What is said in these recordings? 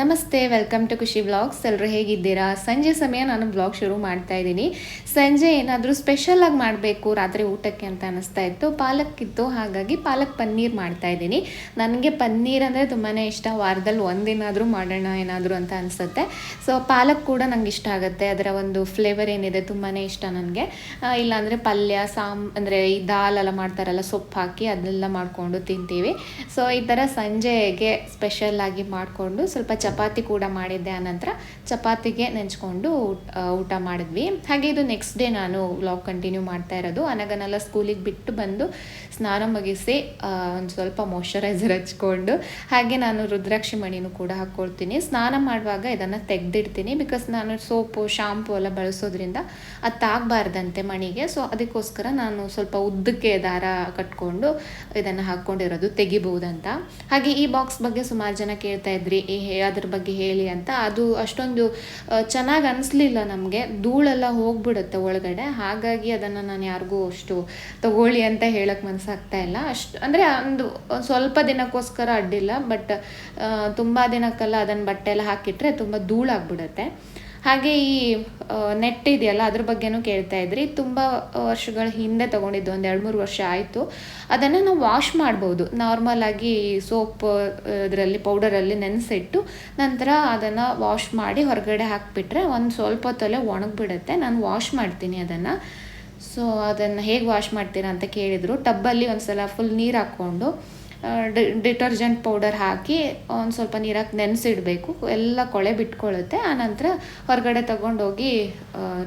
ನಮಸ್ತೆ welcome to ಖುಷಿ blogs ಎಲ್ಲರೂ ಹೇಗಿದ್ದೀರಾ? ಸಂಜೆ ಸಮಯ ನಾನು ಬ್ಲಾಗ್ ಶುರು ಮಾಡ್ತಾ ಇದ್ದೀನಿ. ಸಂಜೆ ಏನಾದರೂ ಸ್ಪೆಷಲ್ ಆಗಿ ಮಾಡಬೇಕು, ರಾತ್ರಿ ಊಟಕ್ಕೆ ಅಂತ ಅನಿಸ್ತಾ ಇತ್ತು. ಪಾಲಕ್ ಇತ್ತು, ಹಾಗಾಗಿ ಪಾಲಕ್ ಪನ್ನೀರ್ ಮಾಡ್ತಾ ಇದ್ದೀನಿ. ನನಗೆ ಪನ್ನೀರ್ ಅಂದರೆ ತುಂಬಾ ಇಷ್ಟ. ವಾರದಲ್ಲಿ ಒಂದಿನಾದರೂ ಮಾಡೋಣ ಏನಾದರೂ ಅಂತ ಅನಿಸುತ್ತೆ. ಸೊ ಪಾಲಕ್ ಕೂಡ ನಂಗೆ ಇಷ್ಟ ಆಗುತ್ತೆ. ಅದರ ಒಂದು ಫ್ಲೇವರ್ ಏನಿದೆ ತುಂಬಾ ಇಷ್ಟ ನನಗೆ. ಇಲ್ಲಾಂದರೆ ಪಲ್ಯ, ಸಾಮ್, ಅಂದರೆ ಈ ದಾಲ್ ಎಲ್ಲ ಮಾಡ್ತಾರಲ್ಲ, ಸೊಪ್ಪು ಹಾಕಿ ಅದೆಲ್ಲ ಮಾಡಿಕೊಂಡು ತಿಂತೀವಿ. ಸೊ ಈ ಥರ ಸಂಜೆಗೆ ಸ್ಪೆಷಲ್ ಆಗಿ ಮಾಡಿಕೊಂಡು ಸ್ವಲ್ಪ ಚಪಾತಿ ಕೂಡ ಮಾಡಿದ್ದೆ ಆನಂತರ ಚಪಾತಿಗೆ ನೆಂಚ್ಕೊಂಡು ಊಟ- ಮಾಡಿದ್ವಿ. ಹಾಗೆ ಇದು ನೆಕ್ಸ್ಟ್ ಡೇ ನಾನು ವ್ಲಾಗ್ ಕಂಟಿನ್ಯೂ ಮಾಡ್ತಾ ಇರೋದು. ಅನಗನೆಲ್ಲ ಸ್ಕೂಲಿಗೆ ಬಿಟ್ಟು ಬಂದು ಸ್ನಾನ ಮುಗಿಸಿ ಒಂದು ಸ್ವಲ್ಪ ಮಾಯ್ಶ್ಚರೈಸರ್ ಹಚ್ಕೊಂಡು, ಹಾಗೆ ನಾನು ರುದ್ರಾಕ್ಷಿ ಮಣಿನೂ ಕೂಡ ಹಾಕ್ಕೊಳ್ತೀನಿ. ಸ್ನಾನ ಮಾಡುವಾಗ ಇದನ್ನು ತೆಗೆದಿಡ್ತೀನಿ ಬಿಕಾಸ್ ನಾನು ಸೋಪು ಶಾಂಪು ಎಲ್ಲ ಬಳಸೋದ್ರಿಂದ ಅದು ತಾಗಬಾರ್ದಂತೆ ಮಣಿಗೆ. ಸೊ ಅದಕ್ಕೋಸ್ಕರ ನಾನು ಸ್ವಲ್ಪ ಉದ್ದಕ್ಕೆ ದಾರ ಕಟ್ಕೊಂಡು ಇದನ್ನು ಹಾಕ್ಕೊಂಡಿರೋದು ತೆಗಿಬಹುದಂತ ಹಾಗೆ ಈ ಬಾಕ್ಸ್ ಬಗ್ಗೆ ಸುಮಾರು ಜನ ಕೇಳ್ತಾ ಇದ್ರಿ ಅದ್ರ ಬಗ್ಗೆ ಹೇಳಿ ಅಂತ. ಅದು ಅಷ್ಟೊಂದು ಚೆನ್ನಾಗಿ ಅನಿಸ್ಲಿಲ್ಲ ನಮಗೆ. ಧೂಳೆಲ್ಲ ಹೋಗ್ಬಿಡುತ್ತೆ ಒಳಗಡೆ. ಹಾಗಾಗಿ ಅದನ್ನು ನಾನು ಯಾರಿಗೂ ಅಷ್ಟು ತಗೊಳ್ಳಿ ಅಂತ ಹೇಳಕ್ಕೆ ಮನಸ್ಸಾಗ್ತಾ ಇಲ್ಲ. ಅಷ್ಟು, ಅಂದರೆ ಒಂದು ಸ್ವಲ್ಪ ದಿನಕ್ಕೋಸ್ಕರ ಅಡ್ಡಿಲ್ಲ. ಬಟ್ ತುಂಬ ದಿನಕ್ಕೆಲ್ಲ ಅದನ್ನು ಬಟ್ಟೆ ಎಲ್ಲ ಹಾಕಿಟ್ರೆ ತುಂಬ ಧೂಳಾಗ್ಬಿಡುತ್ತೆ. ಹಾಗೆ ಈ ನೆಟ್ ಇದೆಯಲ್ಲ, ಅದ್ರ ಬಗ್ಗೆನೂ ಕೇಳ್ತಾ ಇದ್ರಿ. ತುಂಬ ವರ್ಷಗಳ ಹಿಂದೆ ತಗೊಂಡಿದ್ದು, ಒಂದು ಎರಡು ಮೂರು ವರ್ಷ ಆಯಿತು. ಅದನ್ನು ನಾವು ವಾಶ್ ಮಾಡ್ಬೋದು. ನಾರ್ಮಲ್ ಆಗಿ ಸೋಪ್ ಇದರಲ್ಲಿ, ಪೌಡರಲ್ಲಿ ನೆನೆಸಿಟ್ಟು ನಂತರ ಅದನ್ನು ವಾಶ್ ಮಾಡಿ ಹೊರಗಡೆ ಹಾಕಿಬಿಟ್ರೆ ಒಂದು ಸ್ವಲ್ಪ ಹೊತ್ತಲ್ಲೇ ಒಣಗಿಬಿಡುತ್ತೆ. ನಾನು ವಾಶ್ ಮಾಡ್ತೀನಿ ಅದನ್ನು. ಸೊ ಅದನ್ನು ಹೇಗೆ ವಾಶ್ ಮಾಡ್ತೀರಾ ಅಂತ ಕೇಳಿದರು. ಟಬ್ಬಲ್ಲಿ ಒಂದು ಸಲ ಫುಲ್ ನೀರು ಹಾಕ್ಕೊಂಡು. ಡಿಟರ್ಜೆಂಟ್ ಪೌಡರ್ ಹಾಕಿ ಒಂದು ಸ್ವಲ್ಪ ನೀರಾಗಿ ನೆನೆಸಿಡಬೇಕು. ಎಲ್ಲ ಕೊಳೆ ಬಿಟ್ಕೊಳ್ಳುತ್ತೆ ಆನಂತರ ಹೊರಗಡೆ ತಗೊಂಡೋಗಿ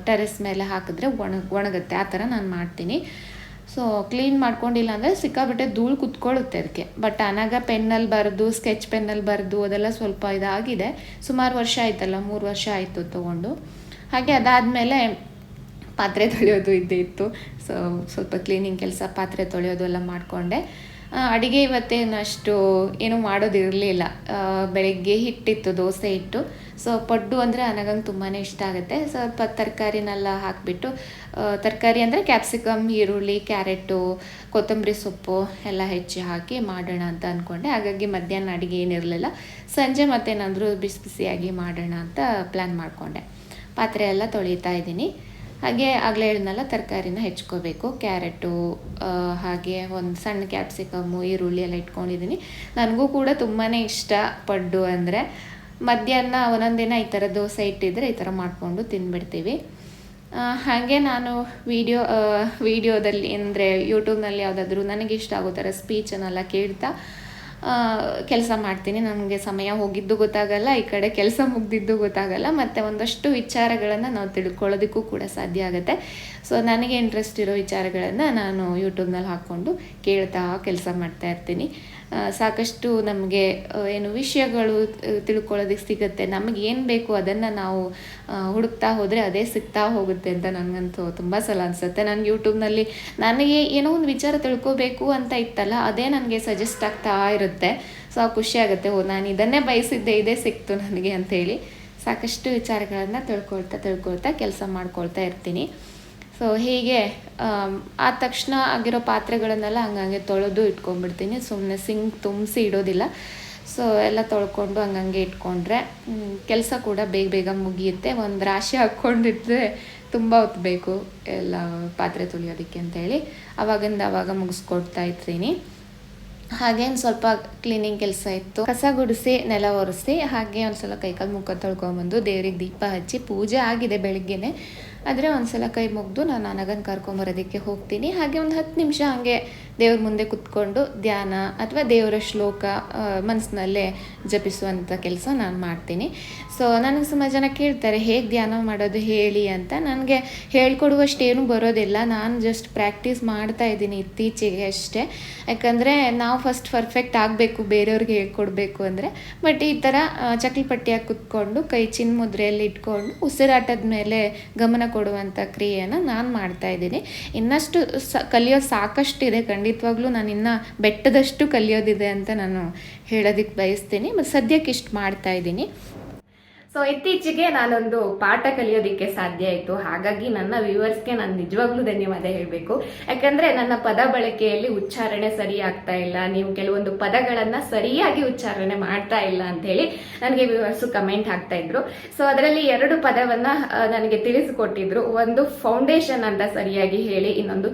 ಟೆರೆಸ್ ಮೇಲೆ ಹಾಕಿದ್ರೆ ಒಣ, ಒಣಗುತ್ತೆ. ಆ ಥರ ನಾನು ಮಾಡ್ತೀನಿ. ಸೊ, ಕ್ಲೀನ್ ಮಾಡ್ಕೊಂಡಿಲ್ಲ ಅಂದರೆ ಸಿಕ್ಕಾಬಿಟ್ಟೆ ಧೂಳು ಕುತ್ಕೊಳ್ಳುತ್ತೆ ಅದಕ್ಕೆ ಬಟ್ ಅನಾಗ ಪೆನ್ನಲ್ಲಿ ಬರೆದು, ಸ್ಕೆಚ್ ಪೆನ್ನಲ್ಲಿ ಬರೆದು, ಅದೆಲ್ಲ ಸ್ವಲ್ಪ ಇದಾಗಿದೆ. ಸುಮಾರು ವರ್ಷ ಆಯ್ತಲ್ಲ, ಮೂರು ವರ್ಷ ಆಯಿತು ತೊಗೊಂಡು. ಹಾಗೆ ಅದಾದಮೇಲೆ ಪಾತ್ರೆ ತೊಳೆಯೋದು ಇದ್ದೇ ಇತ್ತು ಸೊ, ಸ್ವಲ್ಪ ಕ್ಲೀನಿಂಗ್ ಕೆಲಸ, ಪಾತ್ರೆ ತೊಳೆಯೋದು ಎಲ್ಲ ಮಾಡಿಕೊಂಡೆ. ಅಡುಗೆ ಇವತ್ತೇನು ಅಷ್ಟು ಏನೂ ಮಾಡೋದಿರಲಿಲ್ಲ. ಬೆಳಗ್ಗೆ ಹಿಟ್ಟಿತ್ತು, ದೋಸೆ ಹಿಟ್ಟು ಸೊ ಪಡ್ಡು ಅಂದರೆ ನನಗಂಗೆ ತುಂಬಾ ಇಷ್ಟ ಆಗುತ್ತೆ. ಸ್ವಲ್ಪ ತರಕಾರಿನೆಲ್ಲ ಹಾಕಿಬಿಟ್ಟು ತರಕಾರಿ ಅಂದರೆ ಕ್ಯಾಪ್ಸಿಕಮ್, ಈರುಳ್ಳಿ, ಕ್ಯಾರೆಟು, ಕೊತ್ತಂಬರಿ ಸೊಪ್ಪು ಎಲ್ಲ ಹೆಚ್ಚಿ ಹಾಕಿ ಮಾಡೋಣ ಅಂತ ಅಂದ್ಕೊಂಡೆ ಹಾಗಾಗಿ ಮಧ್ಯಾಹ್ನ ಅಡುಗೆ ಏನಿರಲಿಲ್ಲ. ಸಂಜೆ ಮತ್ತೇನಾದರೂ ಬಿಸಿ ಬಿಸಿಯಾಗಿ ಮಾಡೋಣ ಅಂತ ಪ್ಲ್ಯಾನ್ ಮಾಡಿಕೊಂಡೆ. ಪಾತ್ರೆ ಎಲ್ಲ ತೊಳಿತಾ ಇದ್ದೀನಿ. ಹಾಗೆ ಆಗಲೇ ಹೇಳಿದ್ನಲ್ಲ, ತರಕಾರಿನ ಹೆಚ್ಕೋಬೇಕು, ಕ್ಯಾರೆಟು ಹಾಗೆ ಒಂದು ಸಣ್ಣ ಕ್ಯಾಪ್ಸಿಕಮ್ಮು, ಈರುಳ್ಳಿ ಎಲ್ಲ ಇಟ್ಕೊಂಡಿದ್ದೀನಿ. ನನಗೂ ಕೂಡ ತುಂಬಾ ಇಷ್ಟ ಪಡ್ಡು ಅಂದರೆ. ಮಧ್ಯಾಹ್ನ ಒಂದೊಂದು ಈ ಥರ ದೋಸೆ ಇಟ್ಟಿದ್ರೆ ಈ ಥರ ಮಾಡಿಕೊಂಡು ತಿಂದ್ಬಿಡ್ತೀವಿ ಹಾಗೆ ನಾನು ವಿಡಿಯೋ ವಿಡಿಯೋದಲ್ಲಿ ಅಂದರೆ ಯೂಟ್ಯೂಬ್ನಲ್ಲಿ ಯಾವುದಾದ್ರೂ ನನಗೆ ಇಷ್ಟ ಆಗೋ ಥರ ಸ್ಪೀಚನ್ನೆಲ್ಲ ಕೇಳ್ತಾ ಕೆಲಸ ಮಾಡ್ತೀನಿ. ನನಗೆ ಸಮಯ ಹೋಗಿದ್ದು ಗೊತ್ತಾಗಲ್ಲ, ಈ ಕಡೆ ಕೆಲಸ ಮುಗ್ದಿದ್ದು ಗೊತ್ತಾಗಲ್ಲ, ಮತ್ತು ಒಂದಷ್ಟು ವಿಚಾರಗಳನ್ನು ನಾವು ತಿಳ್ಕೊಳ್ಳೋದಕ್ಕೂ ಕೂಡ ಸಾಧ್ಯ ಆಗುತ್ತೆ. ಸೊ ನನಗೆ ಇಂಟ್ರೆಸ್ಟ್ ಇರೋ ವಿಚಾರಗಳನ್ನು ನಾನು ಯೂಟ್ಯೂಬ್ನಲ್ಲಿ ಹಾಕ್ಕೊಂಡು ಕೇಳ್ತಾ ಕೆಲಸ ಮಾಡ್ತಾ ಇರ್ತೀನಿ. ಸಾಕಷ್ಟು ನಮಗೆ ಏನು ವಿಷಯಗಳು ತಿಳ್ಕೊಳ್ಳೋದಕ್ಕೆ ಸಿಗುತ್ತೆ. ನಮಗೆ ಏನು ಬೇಕು ಅದನ್ನು ನಾವು ಹುಡುಕ್ತಾ ಹೋದರೆ ಅದೇ ಸಿಗ್ತಾ ಹೋಗುತ್ತೆ ಅಂತ ನನಗಂತೂ ತುಂಬ ಸಲ ಅನಿಸುತ್ತೆ. ನಾನು ಯೂಟ್ಯೂಬ್ನಲ್ಲಿ ನನಗೆ ಏನೋ ಒಂದು ವಿಚಾರ ತಿಳ್ಕೊಬೇಕು ಅಂತ ಇತ್ತಲ್ಲ, ಅದೇ ನನಗೆ ಸಜೆಸ್ಟ್ ಆಗ್ತಾ ಇರುತ್ತೆ. ಸೊ, ಖುಷಿ ಆಗುತ್ತೆ. ಓ, ನಾನು ಇದನ್ನೇ ಬಯಸಿದ್ದೆ, ಇದೇ ಸಿಕ್ತು ನನಗೆ ಅಂಥೇಳಿ ಸಾಕಷ್ಟು ವಿಚಾರಗಳನ್ನು ತಿಳ್ಕೊಳ್ತಾ ತಿಳ್ಕೊಳ್ತಾ ಕೆಲಸ ಮಾಡ್ಕೊಳ್ತಾ ಇರ್ತೀನಿ. ಸೊ ಹೀಗೆ ಆಮ್, ಆದ ತಕ್ಷಣ ಆಗಿರೋ ಪಾತ್ರೆಗಳನ್ನೆಲ್ಲ ಹಂಗಂಗೆ ತೊಳೆದು ಇಟ್ಕೊಂಡ್ಬಿಡ್ತೀನಿ. ಸುಮ್ಮನೆ ಸಿಂಕ್ ತುಂಬಿಸಿ ಇಡೋದಿಲ್ಲ. ಸೊ ಎಲ್ಲ ತೊಳ್ಕೊಂಡು ಹಂಗಂಗೆ ಇಟ್ಕೊಂಡ್ರೆ ಕೆಲಸ ಕೂಡ ಬೇಗ ಬೇಗ ಮುಗಿಯುತ್ತೆ. ಒಂದು ರಾಶಿ ಹಾಕ್ಕೊಂಡಿದ್ರೆ ತುಂಬ ಹೊತ್ತು ಎಲ್ಲ ಪಾತ್ರೆ ತುಳಿಯೋದಕ್ಕೆ ಅಂತೇಳಿ. ಅವಾಗಿಂದ ಅವಾಗ ಮುಗಿಸ್ಕೊಡ್ತಾ ಇರ್ತೀನಿ. ಹಾಗೆ ಒಂದು ಸ್ವಲ್ಪ ಕ್ಲೀನಿಂಗ್ ಕೆಲಸ ಇತ್ತು. ಕಸ ಗುಡಿಸಿ ನೆಲ ಒರೆಸಿ ಹಾಗೆ ಒಂದು ಸಲ ಕೈಕಾಲು ಮುಖ ತೊಳ್ಕೊಂಬಂದು ದೇವ್ರಿಗೆ ದೀಪ ಹಚ್ಚಿ ಪೂಜೆ ಆಗಿದೆ ಬೆಳಿಗ್ಗೆನೆ. ಆದರೆ ಒಂದ್ಸಲ ಕೈ ಮುಗ್ದು ನಾನು ನನಗನ್ನು ಕರ್ಕೊಂಬರೋದಕ್ಕೆ ಹೋಗ್ತೀನಿ. ಹಾಗೆ ಒಂದು ಹತ್ತು ನಿಮಿಷ ಹಾಗೆ ದೇವ್ರ ಮುಂದೆ ಕುತ್ಕೊಂಡು ಧ್ಯಾನ ಅಥವಾ ದೇವರ ಶ್ಲೋಕ ಮನಸ್ಸಿನಲ್ಲೇ ಜಪಿಸುವಂಥ ಕೆಲಸ ನಾನು ಮಾಡ್ತೀನಿ. ಸೊ ನನಗೆ ಸುಮಾರು ಜನ ಕೇಳ್ತಾರೆ, ಹೇಗೆ ಧ್ಯಾನ ಮಾಡೋದು ಹೇಳಿ ಅಂತ. ನನಗೆ ಹೇಳ್ಕೊಡುವಷ್ಟೇನು ಬರೋದಿಲ್ಲ. ನಾನು ಜಸ್ಟ್ ಪ್ರಾಕ್ಟೀಸ್ ಮಾಡ್ತಾ ಇದ್ದೀನಿ ಇತ್ತೀಚೆಗೆ ಅಷ್ಟೇ. ಯಾಕಂದರೆ ನಾವು ಫಸ್ಟ್ ಪರ್ಫೆಕ್ಟ್ ಆಗಬೇಕು, ಬೇರೆಯವ್ರಿಗೆ ಹೇಳ್ಕೊಡ್ಬೇಕು ಅಂದರೆ. ಬಟ್ ಈ ಥರ ಚಕ್ಲಿ ಪಟ್ಟಿಯಾಗಿ ಕುತ್ಕೊಂಡು, ಕೈ ಚಿನ್ ಮುದ್ರೆಯಲ್ಲಿ ಇಟ್ಕೊಂಡು, ಉಸಿರಾಟದ ಮೇಲೆ ಗಮನ ಕೊಡುವಂಥ ಕ್ರಿಯೆಯನ್ನು ನಾನು ಮಾಡ್ತಾ ಇದ್ದೀನಿ. ಇನ್ನಷ್ಟು ಸ ಇದೆ ಸಾಕಷ್ಟಿದೆ ಖಂಡಿತವಾಗ್ಲೂ ನಾನು ಇನ್ನ ಬೆಟ್ಟದಷ್ಟು ಕಲಿಯೋದಿದೆ ಅಂತ ನಾನು ಹೇಳೋದಕ್ಕೆ ಬಯಸ್ತೀನಿ. ಮತ್ತು ಸದ್ಯಕ್ಕೆ ಇಷ್ಟು ಮಾಡ್ತಾ ಇದ್ದೀನಿ. ಸೊ ಇತ್ತೀಚೆಗೆ ನಾನೊಂದು ಪಾಠ ಕಲಿಯೋದಿಕ್ಕೆ ಸಾಧ್ಯ ಆಯಿತು. ಹಾಗಾಗಿ ನನ್ನ ವ್ಯೂವರ್ಸ್ಗೆ ನಾನು ನಿಜವಾಗ್ಲೂ ಧನ್ಯವಾದ ಹೇಳಬೇಕು. ಯಾಕಂದ್ರೆ ನನ್ನ ಪದ ಬಳಕೆಯಲ್ಲಿ ಉಚ್ಚಾರಣೆ ಸರಿ ಆಗ್ತಾ ಇಲ್ಲ. ನೀವು ಕೆಲವೊಂದು ಪದಗಳನ್ನು ಸರಿಯಾಗಿ ಉಚ್ಚಾರಣೆ ಮಾಡ್ತಾ ಇಲ್ಲ ಅಂತ ಹೇಳಿ ನನಗೆ ವ್ಯೂವರ್ಸು ಕಮೆಂಟ್ ಹಾಕ್ತಾ ಇದ್ರು. ಸೊ ಅದರಲ್ಲಿ ಎರಡು ಪದವನ್ನ ನನಗೆ ತಿಳಿಸಿಕೊಟ್ಟಿದ್ರು. ಒಂದು ಫೌಂಡೇಶನ್ ಅಂತ ಸರಿಯಾಗಿ ಹೇಳಿ, ಇನ್ನೊಂದು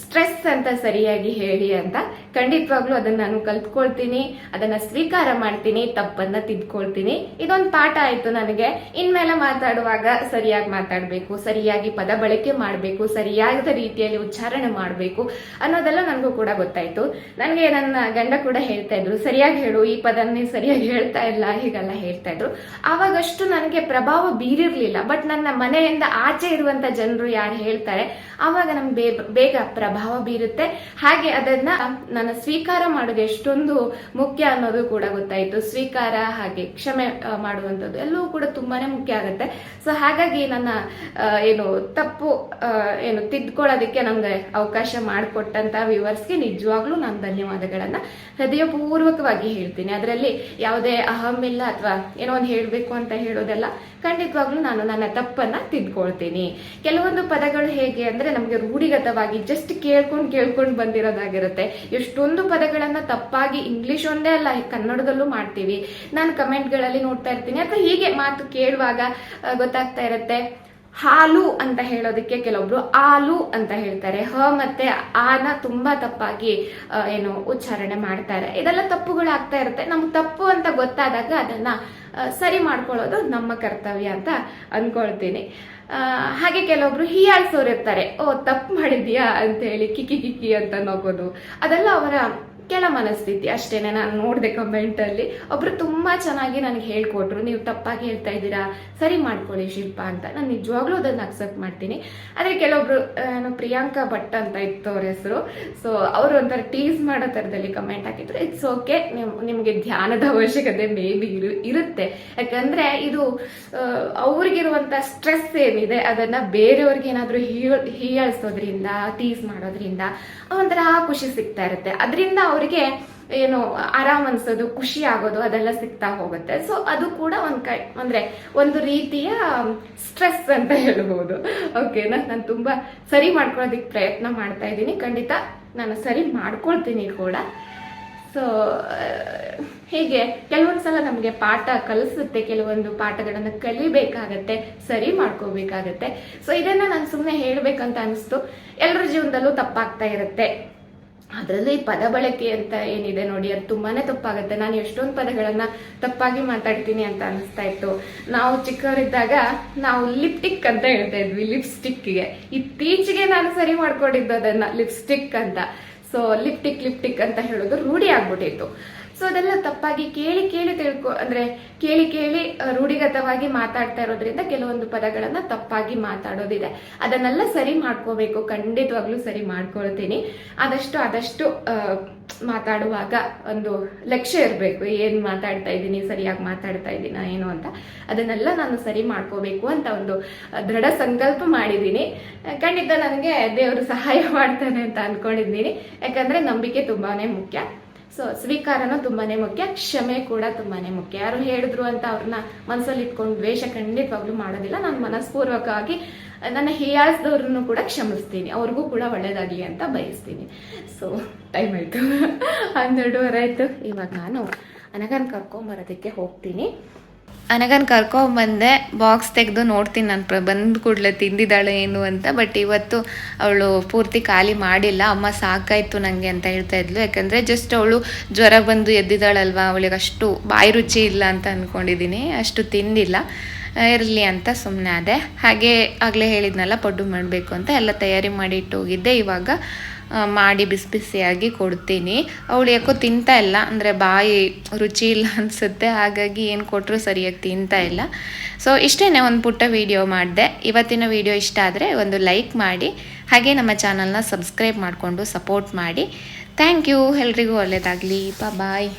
ಸ್ಟ್ರೆಸ್ ಅಂತ ಸರಿಯಾಗಿ ಹೇಳಿ ಅಂತ ಖಂಡಿತವಾಗ್ಲೂ ಅದನ್ನ ನಾನು ಕಲ್ತ್ಕೊಳ್ತೀನಿ, ಅದನ್ನ ಸ್ವೀಕಾರ ಮಾಡ್ತೀನಿ, ತಪ್ಪನ್ನ ತಿದ್ಕೊಳ್ತೀನಿ. ಇದೊಂದು ಪಾಠ ಆಯ್ತು ನನಗೆ. ಇನ್ಮೇಲೆ ಮಾತಾಡುವಾಗ ಸರಿಯಾಗಿ ಮಾತಾಡಬೇಕು, ಸರಿಯಾಗಿ ಪದ ಬಳಕೆ ಮಾಡಬೇಕು, ಸರಿಯಾದ ರೀತಿಯಲ್ಲಿ ಉಚ್ಚಾರಣೆ ಮಾಡಬೇಕು ಅನ್ನೋದೆಲ್ಲ ನನಗೂ ಕೂಡ ಗೊತ್ತಾಯ್ತು. ನನಗೆ ನನ್ನ ಗಂಡ ಕೂಡ ಹೇಳ್ತಾ ಇದ್ರು, ಸರಿಯಾಗಿ ಹೇಳು, ಈ ಪದನ್ನೇ ಸರಿಯಾಗಿ ಹೇಳ್ತಾ ಇಲ್ಲ, ಹೀಗೆಲ್ಲ ಹೇಳ್ತಾ ಇದ್ರು. ಅವಾಗಷ್ಟು ನನಗೆ ಪ್ರಭಾವ ಬೀರಿರ್ಲಿಲ್ಲ, ಬಟ್ ನನ್ನ ಮನೆಯಿಂದ ಆಚೆ ಇರುವಂತ ಜನರು ಯಾರು ಹೇಳ್ತಾರೆ, ಆವಾಗ ನಮ್ಗೆ ಬೇಗ ಪ್ರಭಾವ ಬೀರುತ್ತೆ. ಹಾಗೆ ಅದನ್ನ ನನ್ನ ಸ್ವೀಕಾರ ಮಾಡೋದು ಎಷ್ಟೊಂದು ಮುಖ್ಯ ಅನ್ನೋದು ಕೂಡ ಗೊತ್ತಾಯ್ತು. ಸ್ವೀಕಾರ ಹಾಗೆ ಕ್ಷಮೆ ಮಾಡುವಂತದ್ದು ಎಲ್ಲವೂ ಕೂಡ ತುಂಬಾನೇ ಮುಖ್ಯ ಆಗುತ್ತೆ. ಸೊ ಹಾಗಾಗಿ ನನ್ನ ಏನು ತಪ್ಪು ಏನು ತಿದ್ಕೊಳ್ಳೋದಕ್ಕೆ ನಮ್ಗೆ ಅವಕಾಶ ಮಾಡಿಕೊಟ್ಟಂತ ವ್ಯೂವರ್ಸ್ಗೆ ನಿಜವಾಗ್ಲೂ ನಾನು ಧನ್ಯವಾದಗಳನ್ನ ಹೃದಯಪೂರ್ವಕವಾಗಿ ಹೇಳ್ತೀನಿ. ಅದರಲ್ಲಿ ಯಾವುದೇ ಅಹಂ ಇಲ್ಲ ಅಥವಾ ಏನೋ ಒಂದು ಹೇಳಬೇಕು ಅಂತ ಹೇಳೋದೆಲ್ಲ, ಖಂಡಿತವಾಗ್ಲೂ ನಾನು ನನ್ನ ತಪ್ಪನ್ನ ತಿದ್ಕೊಳ್ತೀನಿ. ಕೆಲವೊಂದು ಪದಗಳು ಹೇಗೆ ಅಂದ್ರೆ ನಮಗೆ ರೂಢಿಗತವಾಗಿ ಜಸ್ಟ್ ಕೇಳ್ಕೊಂಡು ಕೇಳ್ಕೊಂಡು ಬಂದಿರೋದಾಗಿರುತ್ತೆ. ಎಷ್ಟೊಂದು ಪದಗಳನ್ನ ತಪ್ಪಾಗಿ ಇಂಗ್ಲಿಷ್ ಒಂದೇ ಅಲ್ಲ, ಕನ್ನಡದಲ್ಲೂ ಮಾಡ್ತೀವಿ. ನಾನು ಕಮೆಂಟ್ಗಳಲ್ಲಿ ನೋಡ್ತಾ ಇರ್ತೀನಿ. ಅಥವಾ ಹೀಗೆ ಮಾತು ಕೇಳುವಾಗ ಗೊತ್ತಾಗ್ತಾ ಇರುತ್ತೆ. ಹಾಲು ಅಂತ ಹೇಳೋದಕ್ಕೆ ಕೆಲವೊಬ್ರು ಆಲು ಅಂತ ಹೇಳ್ತಾರೆ. ಹ ಮತ್ತೆ ಆನ ತುಂಬಾ ತಪ್ಪಾಗಿ ಏನು ಉಚ್ಚಾರಣೆ ಮಾಡ್ತಾರೆ. ಇದೆಲ್ಲ ತಪ್ಪುಗಳಾಗ್ತಾ ಇರುತ್ತೆ. ನಮ್ಗೆ ತಪ್ಪು ಅಂತ ಗೊತ್ತಾದಾಗ ಅದನ್ನ ಸರಿ ಮಾಡ್ಕೊಳ್ಳೋದು ನಮ್ಮ ಕರ್ತವ್ಯ ಅಂತ ಅನ್ಕೊಳ್ತೀನಿ. ಹಾಗೆ ಕೆಲವೊಬ್ರು ಹೀಯಾಳ್ಸೋರು ಇರ್ತಾರೆ ಓ, ತಪ್ಪು ಮಾಡಿದ್ಯಾ ಅಂತ ಹೇಳಿ ಕಿಕಿ ಕಿಕಿ ಅಂತ ನಗೋದು. ಅದೆಲ್ಲ ಅವರ ಕೆಳ ಮನಸ್ಥಿತಿ ಅಷ್ಟೇನೆ ನಾನು ನೋಡಿದೆ ಕಮೆಂಟ್ ಅಲ್ಲಿ. ಒಬ್ರು ತುಂಬಾ ಚೆನ್ನಾಗಿ ನನಗೆ ಹೇಳ್ಕೊಟ್ರು. ನೀವು ತಪ್ಪಾಗಿ ಹೇಳ್ತಾ ಇದ್ದೀರಾ? ಸರಿ ಮಾಡ್ಕೊಳ್ಳಿ ಶಿಲ್ಪ ಅಂತ. ನಾನು ನಿಜವಾಗ್ಲೂ ಅದನ್ನ ಅಕ್ಸೆಪ್ಟ್ ಮಾಡ್ತೀನಿ. ಆದ್ರೆ ಕೆಲವೊಬ್ರು ಏನು ಪ್ರಿಯಾಂಕಾ ಭಟ್ ಅಂತ ಇತ್ತು ಅವ್ರ ಹೆಸರು. ಸೊ ಅವರು ಒಂಥರ ಟೀಸ್ ಮಾಡೋ ಥರದಲ್ಲಿ ಕಮೆಂಟ್ ಹಾಕಿದ್ರು. ಇಟ್ಸ್ ಓಕೆ ನಿಮ್ಗೆ ಧ್ಯಾನದ ಅವಶ್ಯಕತೆ ಮೇ ಬಿ ಇರು, ಇರುತ್ತೆ. ಯಾಕಂದ್ರೆ ಇದು ಅವ್ರಿಗಿರುವಂತ ಸ್ಟ್ರೆಸ್ ಏನಿದೆ, ಅದನ್ನ ಬೇರೆಯವ್ರಿಗೆ ಏನಾದರೂ ಹೀಳ್, ಹೀಯಾಳಿಸೋದ್ರಿಂದ ಟೀಸ್ ಮಾಡೋದ್ರಿಂದ ಒಂಥರ ಖುಷಿ ಸಿಗ್ತಾ ಇರುತ್ತೆ. ಅದರಿಂದ ಅವರಿಗೆ ಏನು ಆರಾಮ್ ಅನ್ಸೋದು, ಖುಷಿ ಆಗೋದು, ಅದೆಲ್ಲ ಸಿಗ್ತಾ ಹೋಗುತ್ತೆ. ಸೊ ಅದು ಕೂಡ ಒಂದ್ ಕೈ, ಅಂದ್ರೆ ಒಂದು ರೀತಿಯ ಸ್ಟ್ರೆಸ್ ಅಂತ ಹೇಳ್ಬೋದು. ಓಕೆನಾ ನಾನು ತುಂಬಾ ಸರಿ ಮಾಡ್ಕೊಳ್ಳೋದಕ್ಕೆ ಪ್ರಯತ್ನ ಮಾಡ್ತಾ ಇದ್ದೀನಿ. ಖಂಡಿತ ನಾನು ಸರಿ ಮಾಡ್ಕೊಳ್ತೀನಿ ಕೂಡ. ಸೊ ಹೀಗೆ? ಕೆಲವೊಂದು ಸಲ ನಮಗೆ ಪಾಠ ಕಲಿಸುತ್ತೆ, ಕೆಲವೊಂದು ಪಾಠಗಳನ್ನು ಕಲಿಬೇಕಾಗತ್ತೆ, ಸರಿ ಮಾಡ್ಕೋಬೇಕಾಗತ್ತೆ. ಸೊ ಇದನ್ನ ನಾನು ಸುಮ್ಮನೆ ಹೇಳ್ಬೇಕಂತ ಅನಿಸ್ತು. ಎಲ್ಲರ ಜೀವನದಲ್ಲೂ ತಪ್ಪಾಗ್ತಾ ಇರುತ್ತೆ. ಅದರಲ್ಲೂ ಪದ ಬಳಕೆ ಅಂತ ಏನಿದೆ ನೋಡಿ, ಅದು ತುಂಬಾನೇ ತಪ್ಪಾಗುತ್ತೆ. ನಾನು ಎಷ್ಟೊಂದು ಪದಗಳನ್ನ ತಪ್ಪಾಗಿ ಮಾತಾಡ್ತೀನಿ ಅಂತ ಅನಿಸ್ತಾ ಇತ್ತು. ನಾವು ಚಿಕ್ಕವರಿದ್ದಾಗ ನಾವು ಲಿಪ್ಟಿಕ್ ಅಂತ ಹೇಳ್ತಾ ಇದ್ವಿ ಲಿಪ್ಸ್ಟಿಕ್ಗೆ ಇತ್ತೀಚೆಗೆ ನಾನು ಸರಿ ಮಾಡ್ಕೊಂಡಿದ್ದು ಅದನ್ನ ಲಿಪ್ಸ್ಟಿಕ್ ಅಂತ. ಸೊ ಲಿಪ್ಟಿಕ್ ಲಿಪ್ಟಿಕ್ ಅಂತ ಹೇಳೋದು ರೂಢಿ ಆಗ್ಬಿಟ್ಟಿತ್ತು. ಸೊ ಅದೆಲ್ಲ ತಪ್ಪಾಗಿ ಕೇಳಿ ಕೇಳಿ ತಿಳ್ಕೊ ಅಂದ್ರೆ ಕೇಳಿ ಕೇಳಿ ರೂಢಿಗತವಾಗಿ ಮಾತಾಡ್ತಾ ಇರೋದ್ರಿಂದ ಕೆಲವೊಂದು ಪದಗಳನ್ನ ತಪ್ಪಾಗಿ ಮಾತಾಡೋದಿದೆ. ಅದನ್ನೆಲ್ಲ ಸರಿ ಮಾಡ್ಕೋಬೇಕು. ಖಂಡಿತವಾಗ್ಲೂ ಸರಿ ಮಾಡ್ಕೊಳ್ತೀನಿ. ಆದಷ್ಟು ಆದಷ್ಟು ಮಾತಾಡುವಾಗ ಒಂದು ಲಕ್ಷ್ಯ ಇರಬೇಕು. ಏನ್ ಮಾತಾಡ್ತಾ ಇದ್ದೀನಿ, ಸರಿಯಾಗಿ ಮಾತಾಡ್ತಾ ಇದ್ದೀನ, ಏನು ಅಂತ. ಅದನ್ನೆಲ್ಲ ನಾನು ಸರಿ ಮಾಡ್ಕೋಬೇಕು ಅಂತ ಒಂದು ದೃಢ ಸಂಕಲ್ಪ ಮಾಡಿದ್ದೀನಿ. ಖಂಡಿತ ನನಗೆ ದೇವರು ಸಹಾಯ ಮಾಡ್ತಾನೆ ಅಂತ ಅನ್ಕೊಂಡಿದ್ದೀನಿ. ಯಾಕಂದ್ರೆ ನಂಬಿಕೆ ತುಂಬಾನೇ ಮುಖ್ಯ. ಸೊ ಸ್ವೀಕಾರನೂ ತುಂಬಾನೇ ಮುಖ್ಯ, ಕ್ಷಮೆ ಕೂಡ ತುಂಬಾನೇ ಮುಖ್ಯ. ಯಾರು ಹೇಳಿದ್ರು ಅಂತ ಅವ್ರನ್ನ ಮನಸ್ಸಲ್ಲಿ ಇಟ್ಕೊಂಡು ದ್ವೇಷ ಖಂಡಿತವಾಗ್ಲೂ ಮಾಡೋದಿಲ್ಲ. ನಾನು ಮನಸ್ಪೂರ್ವಕವಾಗಿ ನನ್ನ ಹೀಯಾಳಿಸಿದವ್ರನ್ನು ಕೂಡ ಕ್ಷಮಿಸ್ತೀನಿ. ಅವ್ರಿಗೂ ಕೂಡ ಒಳ್ಳೇದಾಗಲಿ ಅಂತ ಬಯಸ್ತೀನಿ. ಸೊ ಟೈಮ್ ಆಯಿತು. ಹನ್ನೆರಡುವರೆ ಆಯಿತು. ಇವಾಗ ನಾನು ಅನಗನ್ ಕರ್ಕೊಂಬರೋದಕ್ಕೆ ಹೋಗ್ತೀನಿ. ಅನಗನ್ ಕರ್ಕೊಂಬಂದೆ ಬಾಕ್ಸ್ ತೆಗೆದು ನೋಡ್ತೀನಿ ನಾನು ಪ್ರ, ಬಂದ ಕೂಡಲೇ ತಿಂದಿದ್ದಾಳೆ ಏನು ಅಂತ ಬಟ್ ಇವತ್ತು ಅವಳು ಪೂರ್ತಿ ಖಾಲಿ ಮಾಡಿಲ್ಲ, ಅಮ್ಮ ಸಾಕಾಯಿತು ನನಗೆ ಅಂತ ಹೇಳ್ತಾ ಇದ್ಲು. ಯಾಕಂದರೆ ಜಸ್ಟ್ ಅವಳು ಜ್ವರ ಬಂದು ಎದ್ದಿದ್ದಾಳಲ್ವಾ, ಅವಳಿಗೆ ಅಷ್ಟು ಬಾಯಿ ರುಚಿ ಇಲ್ಲ ಅಂತ ಅಂದ್ಕೊಂಡಿದ್ದೀನಿ ಅಷ್ಟು ತಿಂದಿಲ್ಲ. ಇರಲಿ ಅಂತ ಸುಮ್ಮನೆ ಆದೆ. ಹಾಗೆ ಆಗಲೇ ಹೇಳಿದ್ನಲ್ಲ, ಪಡ್ಡು ಮಾಡಬೇಕು ಅಂತ, ಎಲ್ಲ ತಯಾರಿ ಮಾಡಿ ಇಟ್ಟು ಹೋಗಿದ್ದೆ. ಇವಾಗ ಮಾಡಿ ಬಿಸಿ ಬಿಸಿಯಾಗಿ ಕೊಡ್ತೀನಿ. ಅವಳು ಯಾಕೋ ತಿಂತಾ ಇಲ್ಲ, ಅಂದರೆ ಬಾಯಿ ರುಚಿ ಇಲ್ಲ ಅನಿಸುತ್ತೆ, ಹಾಗಾಗಿ ಏನು ಕೊಟ್ಟರು ಸರಿಯಾಗಿ ತಿಂತಾ ಇಲ್ಲ. ಸೊ ಇಷ್ಟೇ ಒಂದು ಪುಟ್ಟ ವಿಡಿಯೋ ಮಾಡಿದೆ. ಇವತ್ತಿನ ವಿಡಿಯೋ ಇಷ್ಟ ಆದರೆ ಒಂದು ಲೈಕ್ ಮಾಡಿ, ಹಾಗೆ ನಮ್ಮ ಚಾನಲ್ನ ಸಬ್ಸ್ಕ್ರೈಬ್ ಮಾಡಿಕೊಂಡು ಸಪೋರ್ಟ್ ಮಾಡಿ. ಥ್ಯಾಂಕ್ ಯು ಎಲ್ರಿಗೂ ಒಳ್ಳೆಯದಾಗಲಿ ಬಾಯ್